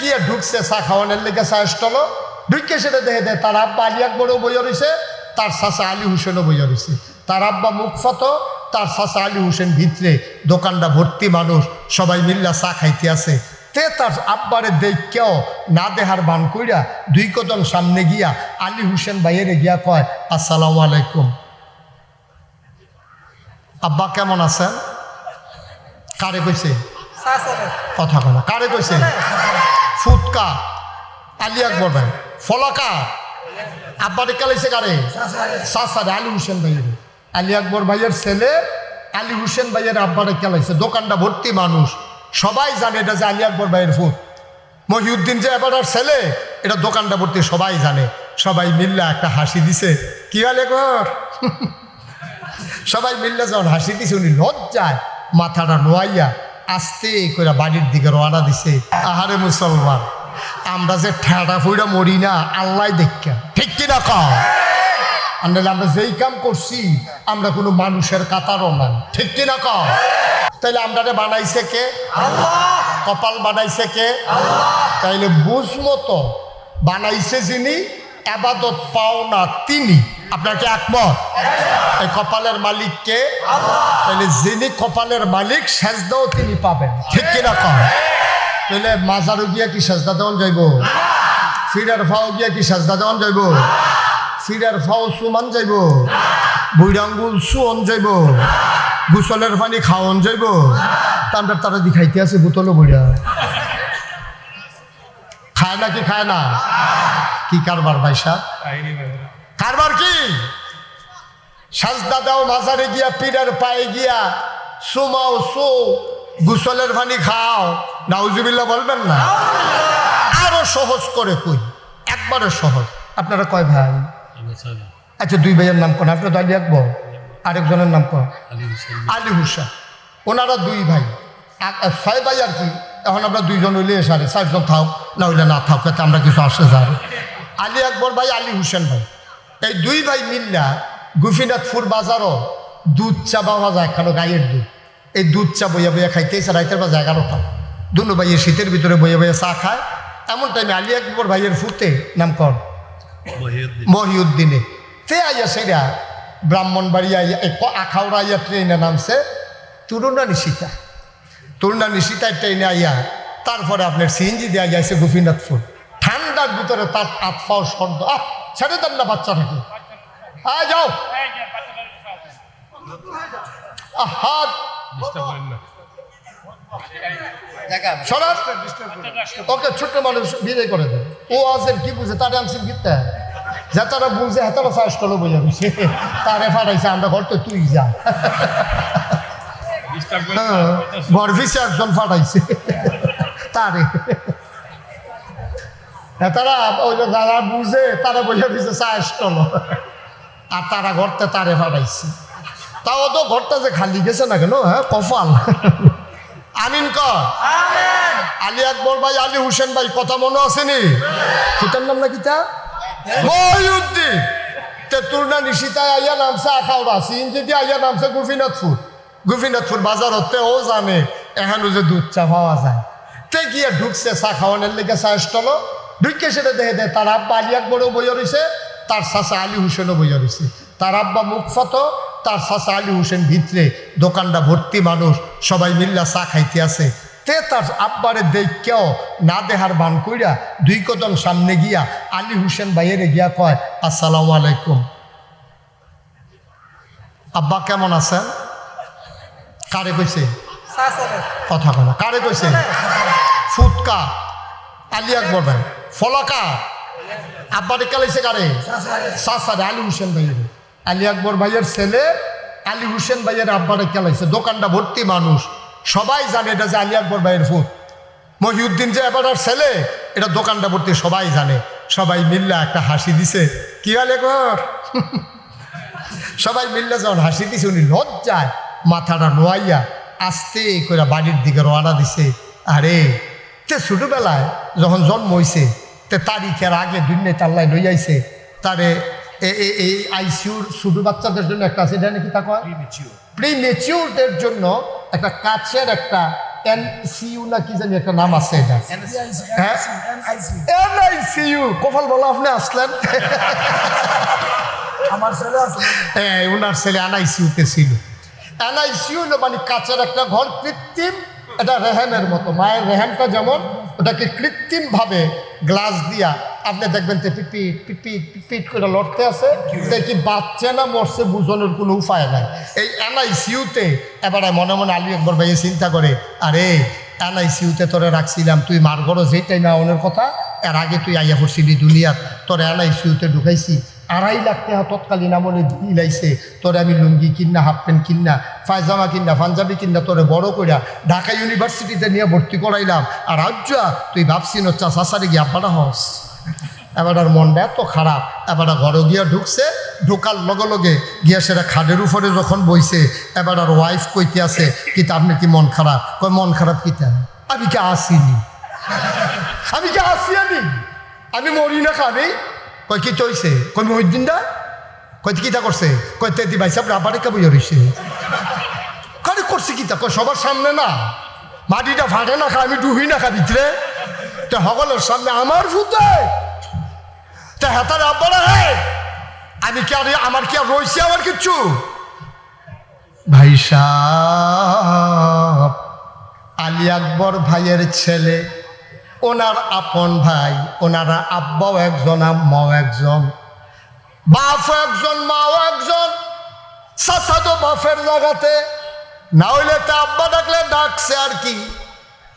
গিয়ে ঢুকছে চা খাওয়ানোর লেগে চা স্টল। ঢুকে সেটা দেখে দেয় তার আব্বা আলী আকবরও বইয়া রয়েছে তার চাচা আলী হুসেনও বইয়া রয়েছে তার আব্বা মুখফত তার চাচা আলী হুসেন ভিতরে দোকানটা ভর্তি মানুষ সবাই মিল্লা চা খাইতে আছে। তে তার আব্বারে দেখেও না দেহার বান কইরা দুই কদম সামনে গিয়া আলী হুসেন বাইরে গিয়া কয় আসসালামু আলাইকুম। আব্বা কেমন আছেন? কারে কইছে? কথা কয় কারে কইছে? ফুটকা। আলী আকবর ভাই, ফলাকা। আব্বা রেখা লাইছে কারে সাসারে, আলী হুসেন ভাইয়ের। আলী আকবর ভাইয়ের ছেলে, আলী হুসেন ভাইয়ের আব্বা রেখা লাইছে? দোকানটা ভর্তি মানুষ। সবাই জানে এটা যে আলী আকবর ভাইয়ের ফুট। মহিউদ্দিন যে এবার আর ছেলে, এটা দোকানটা ভর্তি সবাই জানে। সবাই মিল্লা একটা হাসি দিছে। কি আলী আকবর? সবাই মিললে যখন হাসি দিছে, উনি লজ্জায় মাথাটা নোয়াইয়া আস্তে করে বাড়ির দিকে রওনা দিছে। আহারে মুসলমান, আমরা যে ঠেড়া ফুইরা মরি না, আল্লাহ দেখা ঠিক কিনা আনলে আমরা যেই কাম করছি, আমরা কোনো মানুষের কাতারও না। ঠিক কিনা কও? তাইলে আমরা বানাইছে কে? কপাল বানাইছে কে? তাইলে বুঝ মতো বানাইছে যিনি আবাদত পাও না তিনি। আপনার কি একমত? এই কপালের মালিককে তাহলে যিনি কপালের মালিক, সেজদাও তিনি পাবেন। ঠিক কিনা কম তাহলে মাজারও গিয়া কি সেজদা দেওয়ান যাইব? ফিরার ফাও গিয়া কি সেজদা দেওয়ান যাইব? ফিরার ফাও সুমান যাইব? বুইরাঙ্গুল সুয়ন যাইব? গুসলের পানি খাওয়ন যাইব? তান্ডার তারা দিখাইতে আছে বোতলও বইরা খায় না কি খায় না? কি কারবার ভাই সাহ? কারবার কি? সাজদা দাও মাজারে গিয়া পীরের পায়ে গিয়া সুমাও সু গুসলের পানি খাও। নাউজুবিল্লা বলবেন না? আরও সহজ করে কই? একবারে সহজ। আপনারা কয় ভাই? আচ্ছা দুই ভাইয়ের নাম কোন? আপনার তো আলী আকবর। আরেকজনের নাম কোন? আলী হুসা ওনারা দুই ভাই। ছয় ভাই আর কি? এখন আমরা দুইজন হইলে সারে চারজন থাক না হইলে না থাক যাতে আমরা কিছু আসে যার আলী আকবর ভাই আলী হুসেন ভাই। এই দুই ভাই মিল্লা গুফিনাথপুর বাজারও দুধ চা পাওয়া যায় একখানো গাইয়ের দুধ। এই দুধ চা বইয়া বইয়া খাইতে এসে রাইতের বাজে এগারোটা। দুনো ভাইয়ের শীতের ভিতরে বইয়া বইয়া চা খায়। এমন টাইমে আলী আকবর ভাইয়ের ফুটে নাম কর? মহিউদ্দিনে। তে আইয়া সেরা ব্রাহ্মণবাড়িয়া আইয়া আখাউড়া আইয়া ট্রেনে নামছে তুরুণা নিশিতা তুরুণা নিশিতায় ট্রেনে আইয়া তারপরে আপনার সিএনজি দেওয়া যাইছে গোপীনাথপুর। ঠান্ডার ভিতরে তার আতফাও সর্দ আহ, ছেড়ে দেন না বাচ্চা থাকে আয় যাও। হাত সরাস ওকে ছোট্ট মানুষ বিদায় করে দেন। ও আছেন কি বুঝে? তারা আনছেন গীতা যা তারা বুঝে, হাতারা চাষ করল বুঝছে তারে ফাটাইছে, আমরা ঘর তো তুই যা। গর্ভিসে একজন ফাটাইছে। তারে। তারা ওই যে যারা বুঝে তারা বোঝা দিছে চাষ আর তারা ঘরতে তারে ফাটাইছে। তাও তো ঘরটা যে খালি গেছে না কেন হ্যাঁ কপাল। আমিন কর। আলী আকবর ভাই আলী হুসেন ভাই কথা মনে আসেনি সেটার নাম নাকি তা? মহিউদ্দিন। তেতুর্না নিশিতায় আইয়া নামছে আখাউড়া সিএনজিতে আইয়া নামছে গোপীনাথপুর। গোপীনাথপুর বাজার হতে ও জানে এখানে যে দুধ চা পাওয়া যায়। তে গিয়ে ঢুকছে, চা খাওয়ানোর লেগে চা স্টল। ঢুকে সেটা দেখে দেয়, তার আব্বা আলী আকবরও বইয়া রয়েছে তার চাচা আলী হুসেনও বইয়া রয়েছে তার আব্বা মুখ ফত, তার চাচা আলী হোসেন ভিতরে, দোকানটা ভর্তি মানুষ, সবাই মিল্লা চা খাইতে আছে। তে তার আব্বারে দেখেও না দেহার বান কইরা দুই কদম সামনে গিয়া আলী হুসেন বাইরে গিয়া কয়, আসসালামু আলাইকুম। আব্বা কেমন আছেন? কারে কইছে? কথা কয় কারে কইছে? ফুটকা। আলী আকবর ভাই। ফলাকা। আব্বা রেখা লাইছে কারে? সাসারে আলী হুসেন ভাইয়ের। আলী আকবর ভাইয়ের ছেলে আলী হুসেন ভাইয়ের আব্বা রেখা লাইছে দোকানটা ভর্তি মানুষ। সবাই জানে এটা যে আলী আকবর ভাইয়ের ফুট মহিউদ্দিন যে এবার আর ছেলে এটা দোকানটা ভর্তি সবাই জানে। সবাই মিল্লা একটা হাসি দিছে। কি আলী আকবর? সবাই মিললে যখন হাসি দিছে উনি লজ্জায়। মাথাটা নোয়াইয়া আস্তে করে বাড়ির দিকে রওনা দিছে। আরে তে ছোটোবেলায় যখন জন্ম হয়েছে তে তারিখের আগে দুনিয়া তাল্লায় লই আইছে। তারে এই আইসিউর ছোটো বাচ্চাদের জন্য একটা আছে এটা নাকি তা কয়? প্রি মেচিউরদের জন্য একটা কাছের একটা এন সিইউ না কি জানি একটা নাম আছে এটা। হ্যাঁ? এনআইসিইউ কপাল বলো আপনি আসলেন। আমার ছেলে আছে। হ্যাঁ ওনার ছেলে এনআইসিউতে ছিল। এনআইসিউ মানে কাছের একটা ঘর কৃত্রিম, এটা রেহেনের মতো। মায়ের রেহেনটা যেমন, ওটাকে কৃত্রিমভাবে গ্লাস দিয়া, আপনি দেখবেন যে পিপিট পিপিট পিপিট করে লড়তে আছে, দেখি বাচ্চা না, মরছে বুঝনের কোনো উপায় নাই। এই এনআইসিউতে এবারে মনে মনে আলী একবার ভাইয়ে চিন্তা করে, আরে, এনআইসিউতে তোরে রাখছিলাম, তুই মার ঘরো যেটাই না ওনের কথা, এর আগে তুই আইয়া পড়ছিলি দুনিয়াত তোর এনআইসিউতে ঢুকাইছি আড়াই লাখ টাকা তৎকালীন আমলে দিলাইছে। তোরে আমি লুঙ্গি কিন্না, হাফ প্যান্ট কিন্না, পায়জামা কিন্না, পাঞ্জাবি কিন্না, তোরে বড় কইরা ঢাকা ইউনিভার্সিটিতে নিয়ে ভর্তি করাইলাম। আর আজ তুই ভাবছি নচ্চা সাসারে গিয়ে আব্বাটা হস? এবার আর মনটা এত খারাপ এবার ঘরে গিয়া ঢুকছে, ঢোকার লগে লগে গিয়া সেটা খাদের উপরে যখন বইছে এবার আর ওয়াইফ কইতে আছে কি আপনার কি মন খারাপ? কই মন খারাপ কিতা? আমি কি আসিনি? আমি কি আসি আমি আমি মরি না খাবি কই কি চইছে কই মহিদ্দিন দা? কই কিতা করছে? কই তেদি ভাই সাহেব রাবারে কে বইয়া রইছে। কারে করছে কিতা কই সবার সামনে না, মাটিটা ফাটে না খা আমি ডুবি না খা ভিতরে তো সকলের সামনে আমার ফুটে তা হেতার আব্বারা হে? আমি কি আর, আমার কি আর রয়েছে আমার কিচ্ছু? ভাই সাহ আলী আকবর ভাইয়ের ছেলে ওনার আপন ভাই, ওনারা আব্বাও একজন, আম্মাও একজন বাপ একজন, মাও একজন সাসাদো বাপের জায়গাতে। না হইলে তা আব্বা ডাকলে ডাকছে আর কি।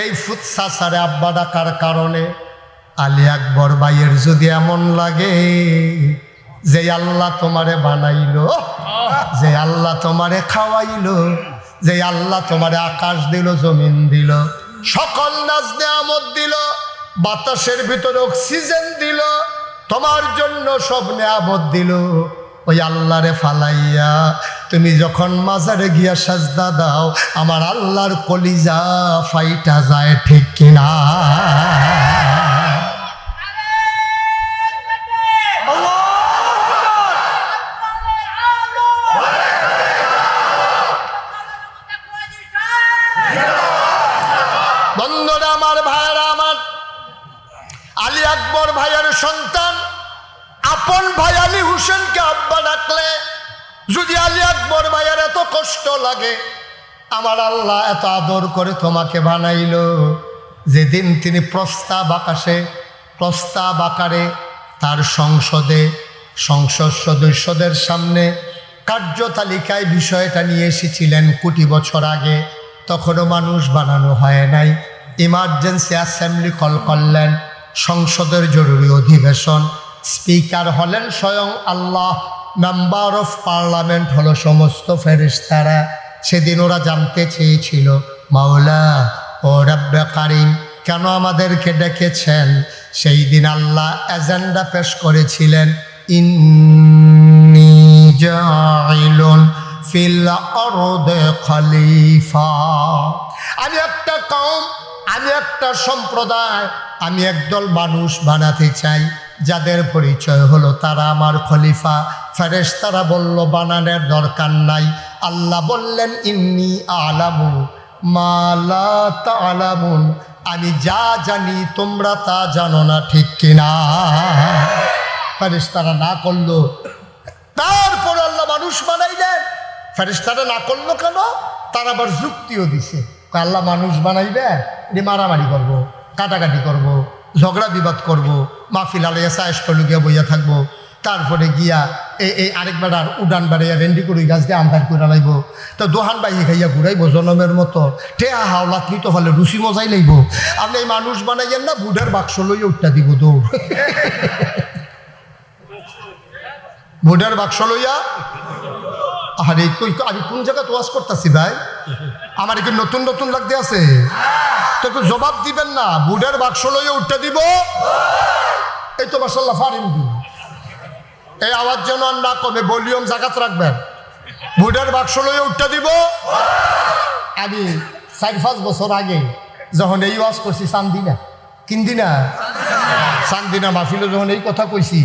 এই ফুট সাসারে আব্বা ডাকার কারণে আলী আকবর ভাইয়ের যদি এমন লাগে, যে আল্লাহ তোমারে বানাইলো, যে আল্লাহ তোমারে খাওয়াইলো, যে আল্লাহ তোমারে আকাশ দিল, জমিন দিল সকল নাজ নেয়ামত দিল, বাতাসের ভিতরে অক্সিজেন দিল, তোমার জন্য সব নেয়ামত দিল। ওই আল্লাহরে ফালাইয়া, তুমি যখন মাজারে গিয়া সাজদা দাও, আমার আল্লাহর কলিজা ফাইটা যায় ঠিক কিনা বন্ধুরা আমার ভাইয়েরা আমার আলী আকবর ভাইয়ের সন্তান, আপন ভাই আলী হুসেনকে আব্বা ডাকলে, যদি আলী আকবর ভাইয়ের এত কষ্ট লাগে, আমার আল্লাহ এত আদর করে তোমাকে বানাইলো। যেদিন তিনি প্রস্তাব আকাশে, প্রস্তাব আকারে তার সংসদে, সংসদ সদস্যদের সামনে কার্যতালিকায় বিষয়টা নিয়ে এসেছিলেন কোটি বছর আগে। তখনও মানুষ বানানো হয় নাই। ইমার্জেন্সি অ্যাসেম্বলি কল করলেন। সংসদের জরুরি অধিবেশন। স্পিকার হলেন স্বয়ং আল্লাহ। মেম্বার অফ পার্লামেন্ট হলো সমস্ত ফেরিস্তারা সেদিন ওরা জানতে চেয়েছিল, মাওলা, ও রব্বে কারিম, কেন আমাদেরকে ডেকেছেন? সেই দিন আল্লাহ এজেন্ডা পেশ করেছিলেন জাইলুন ফিল খলিফা। আমি একটা কম আমি একটা সম্প্রদায় আমি একদল মানুষ বানাতে চাই, যাদের পরিচয় হলো তারা আমার খলিফা। ফেরেশ তারা বলল, বানানোর দরকার নাই। আল্লাহ বললেন, ইন্নি আলামু মালা তালামুন। আমি যা জানি তোমরা তা জানো না, ঠিক কিনা? ফেরেশতারা না করল। তারপর আল্লাহ মানুষ বানাইলেন। ফেরেশতারা না করল কেন? তার আবার যুক্তিও দিছে। আল্লাহ মানুষ বানাইবে এটি মারামারি করব। কাটাকাটি করব, ঝগড়া বিবাদ করব, মাহফিল আলাইয়া সায়স্টলে গিয়া বইয়া থাকব। তারপরে গিয়া এই এই আরেক বেড়ার উডান বাড়াইয়া রেন্ডি করে গাছ দিয়ে আমদার করে লাইব। তো দোহান বাইয়ে খাইয়া ঘুরাইব জনমের মতো। টেহা হাওলাত নিত ফলে রুচি মজাই লাইব। আপনি এই মানুষ বানাইয়েন না, বুডের বাক্স লইয়া উঠটা দিব দৌড়। বুডের বাক্স লইয়া আরে, কই আমি কোন জায়গায় তোয়াজ করতেছি ভাই? আমার কি নতুন নতুন লাগতে আছে। তো একটু জবাব দিবেন না বুডের বাক্স লইয়া উঠতে দিব। এই তো মাসাল্লাহ ফারিন এই আওয়াজ যেন আর না কমে, ভলিউম জাগাত রাখবেন। বুডের বাক্স লইয়া উঠতে দিব। আমি চার, পাঁচ বছর আগে যখন এই ওয়াজ করছি, চান্দিনা। কিন্দিনা? চান্দিনা মাহফিলে যখন এই কথা কইছি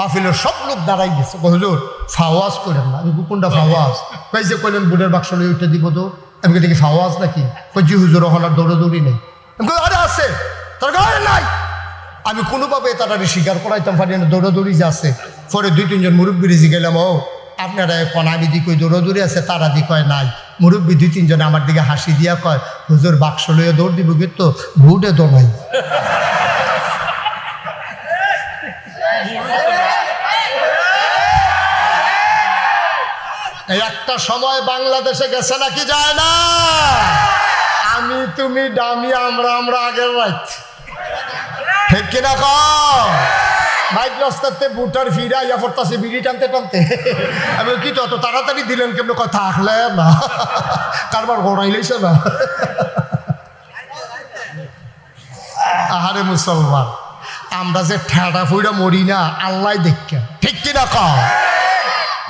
মাহফিলের সব লোক দাঁড়াই গেছে। হুজুর ফাওয়াজ করেন না। আমি কোনটা ফাওয়াজ। কই যে কইলেন বুডের বাক্স লইয়া উঠে দিব তো। আমি দেখি ফাওয়াজ নাকি? কজি হুজুর হলার দৌড়াদৌড়ি নেই। আমি কই, আরে আছে। গায়ে নাই? আমি কোনোভাবে তাড়াতাড়ি স্বীকার করাইতাম পারি না দৌড়াদৌড়ি যে আছে। পরে দুই তিনজন মুরব্বী গেলাম ও আপনারা কোন আমি দিক ওই দৌড়াদৌড়ি আছে তারা দি কয় নাই। মুরব্বী দুই তিনজন আমার দিকে হাসি দিয়া কয় হুজুর বাক্স লইয়া দৌড় দিব কিন্তু ভুটে তো একটা সময় বাংলাদেশে গেছে নাকি যায় না? আমি, তুমি ডামি আমরা আমরা আগের রাত। ঠিক কিনা কম বাইক রাস্তাতে বুটার ফিরা ইয়া পড়তাছে, বিড়ি টানতে টানতে। আমি কি তত তাড়াতাড়ি দিলেন কেমন? কথা থাকলে না। কারবার গড়াইলেছে না। আহারে মুসলমান, আমরা যে ঠেড়া ফুইরা মরি না, আল্লাহ দেখা। ঠিক কিনা কম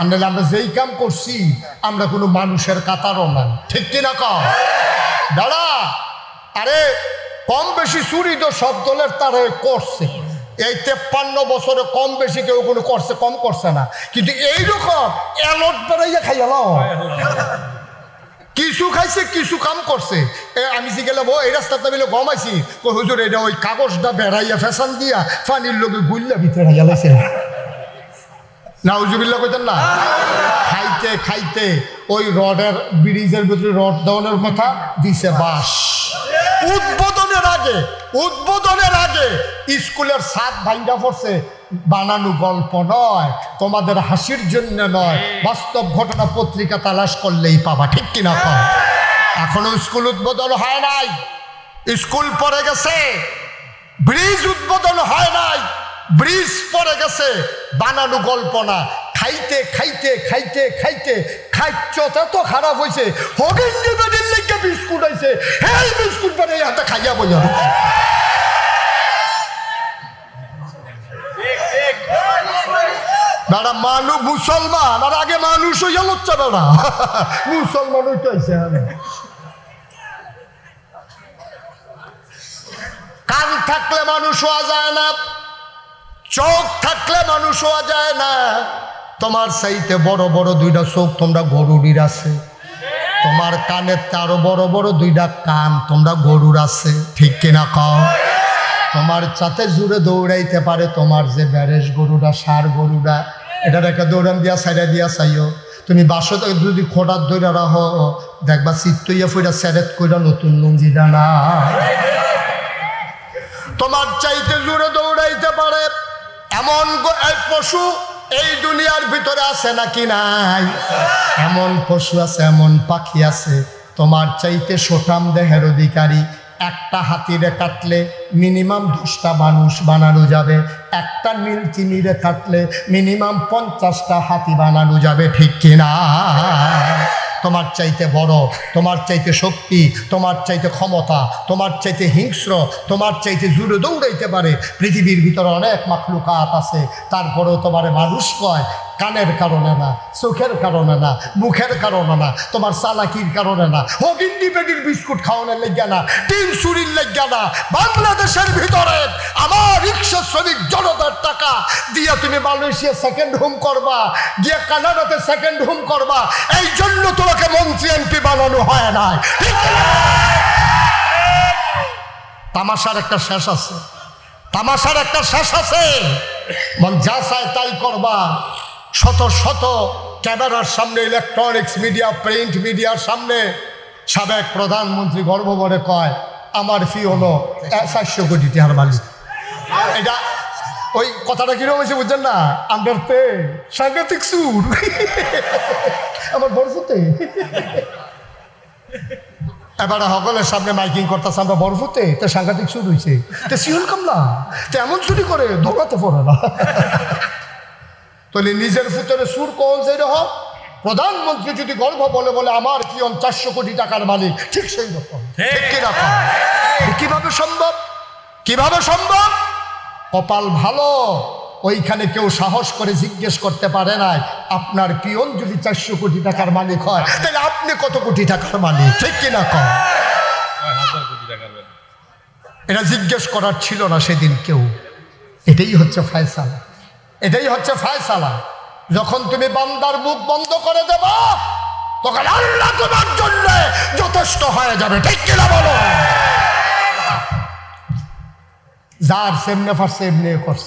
আমরা আমরা যেই কাম করছি, আমরা কোনো মানুষের কাতারও না। ঠিক কিনা কম দাঁড়া। আরে, কম বেশি চুরি তো সব দলের তারা করছে। এই তেপ্পান্ন বছরে কম বেশি কেউ কোনো করছে, কম করছে না। কিন্তু এইরকম এলট বেড়াইয়া খাইয়াল কিছু খাইছে, কিছু কাম করছে। আমি যে গেলাম, ও, এই রাস্তাতে মিলে গমাইছি হুজুর, এটা ওই কাগজটা বেড়াইয়া ফ্যাশন দিয়া পানির লোকে গুল্লা ভিতরে হাইয়া লাইছে। নাউজুবিল্লা কইতেন না? খাইতে খাইতে ওই রডের, ব্রিজের ভিতরে রড দেওয়ানোর কথা দিছে বাস উদ্বোধনের আগে উদ্বোধনের আগে স্কুলের সাত ভাঙ্গা পড়ছে, বানানো গল্প নয়, তোমাদের হাসির জন্য নয়, বাস্তব ঘটনা পত্রিকা তালাশ করলেই পাবা, ঠিক কিনা কম এখনও স্কুল উদ্বোধন হয় নাই। স্কুল পড়ে গেছে ব্রিজ উদ্বোধন হয় নাই ব্রিজ পড়ে গেছে, বানানো গল্প না। খাইতে খাইতে খাইতে খাইতে খাইচটা তো খারাপ হয়েছে হগিন্দি বেদির লেগে বিস্কুট আইছে, হেই বিস্কুট বানিয়ে হাতে খাইয়া বইয়া দাদা মানু মুসলমান, আর আগে মানুষ হইয়া লচ্ছা দাদা মুসলমান হইতেছে কান থাকলে মানুষ হওয়া যায় না। চোখ থাকলে মানুষ হওয়া যায় না। তোমার সাইতে বড় বড় দুইটা চোখ তোমরা গরুরির আছে। তোমার কানের আরও বড় বড় দুইটা কান তোমরা গরুর আছে। ঠিক কিনা কও? তোমার চাতে জুড়ে দৌড়াইতে পারে তোমার যে ব্যারেজ গরুটা, সার গরুটা। এটার একটা দৌড়ান দিয়া সাইডা দিয়া চাইও। তুমি বাসতে যদি খোটার দৌড়া রাহ, দেখবা চিত্তইয়া ফুইরা স্যারেত কইরা নতুন লুঙ্গি ডানা তোমার চাইতে জোরে দৌড়াইতে পারে এমন পশু এই দুনিয়ার ভিতরে আছে নাকি নাই? এমন পশু আছে, এমন পাখি আছে। তোমার চাইতে সোটাম দেহের অধিকারী। একটা হাতিরে কাটলে মিনিমাম দশটা মানুষ বানানো যাবে। একটা নীল চিনিরে কাটলে মিনিমাম পঞ্চাশটা হাতি বানানো যাবে, ঠিক কিনা? তোমার চাইতে বড়, তোমার চাইতে শক্তি, তোমার চাইতে ক্ষমতা, তোমার চাইতে হিংস্র, তোমার চাইতে জুড়ে দৌড়াইতে পারে। পৃথিবীর ভিতরে অনেক মাখলুকাত আছে, তারপরেও তোমার মানুষ কয় কানের কারণে না, চোখের কারণে না, মুখের কারণে না, তোমার চালাকির কারণে না হগিন্দি বেডির বিস্কুট খাওয়ানোর লেগে না টিন চুরির লেগে না, বাংলাদেশের ভিতরে আমার রিক্সা শ্রমিক জনতার টাকা দিয়ে তুমি মালয়েশিয়া সেকেন্ড হোম করবা গিয়ে কানাডাতে সেকেন্ড হোম করবা এই জন্য তোমাকে মন্ত্রী এমপি বানানো হয় না? তামাশার একটা শেষ আছে। তামাশার একটা শেষ আছে। মন যা চায় তাই করবা। শত শত ক্যামেরার সামনে ইলেকট্রনিক্স মিডিয়া প্রিন্ট মিডিয়ার সামনে সাবেক প্রধানমন্ত্রী গর্বভরে কয়, আমার ফি হলো চারশো কোটি টাকার মালিক। এটা ওই কথাটা কীরকম হয়েছে বুঝছেন না? আন্ডার পে সাংঘাতিক সুর। আমার বরফুতে। এবারে সকলের সামনে মাইকিং করতেছে, আমরা বরফুতে, তো সাংঘাতিক সুর হয়েছে তো শিউল কামলা, তো এমন চুরি করে, ধোকাতে পড়ে না। তাহলে নিজের ফুতরে সুর কোন সেই রকম প্রধানমন্ত্রী যদি গর্ব বলে বলে আমার কি অন চারশো কোটি টাকার মালিক ঠিক সেই রকম। কীভাবে সম্ভব? কীভাবে সম্ভব? কপাল ভালো ওইখানে কেউ সাহস করে জিজ্ঞেস করতে পারে নাই আপনার পিয়ন যদি চারশো কোটি টাকার মালিক হয় তাহলে আপনি কত কোটি টাকার মালিক? ঠিক কিনা কম? এটা জিজ্ঞেস করার ছিল না সেদিন কেউ। এটাই হচ্ছে ফায়সালা। এটাই হচ্ছে ফায়সালা। যখন তুমি বান্দার মুখ বন্ধ করে দেব, তখন আল্লাহ তোমার জন্য যথেষ্ট হয়ে যাবে। ঠিক কিনা বলো? যার সেমনে ফার সেমনে করছে।